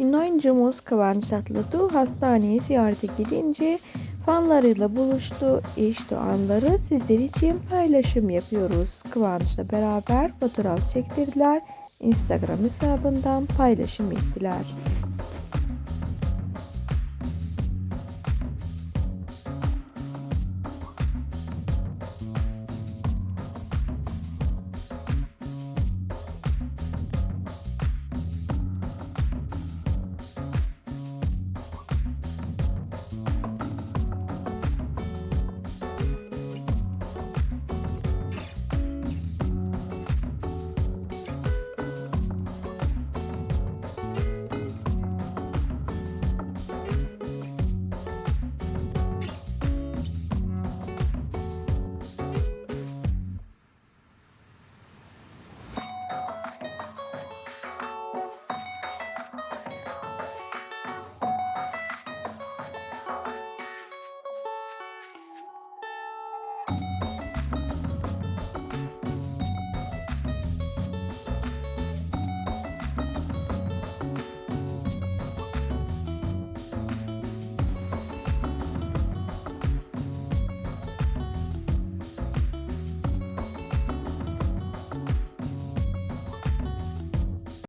Ünlü oyuncumuz Kıvanç Tatlıtuğ hastaneye ziyarete gidince fanlarıyla buluştu. İşte anları sizler için paylaşım yapıyoruz. Kıvanç'la beraber fotoğraf çektirdiler. Instagram hesabından paylaşım ettiler.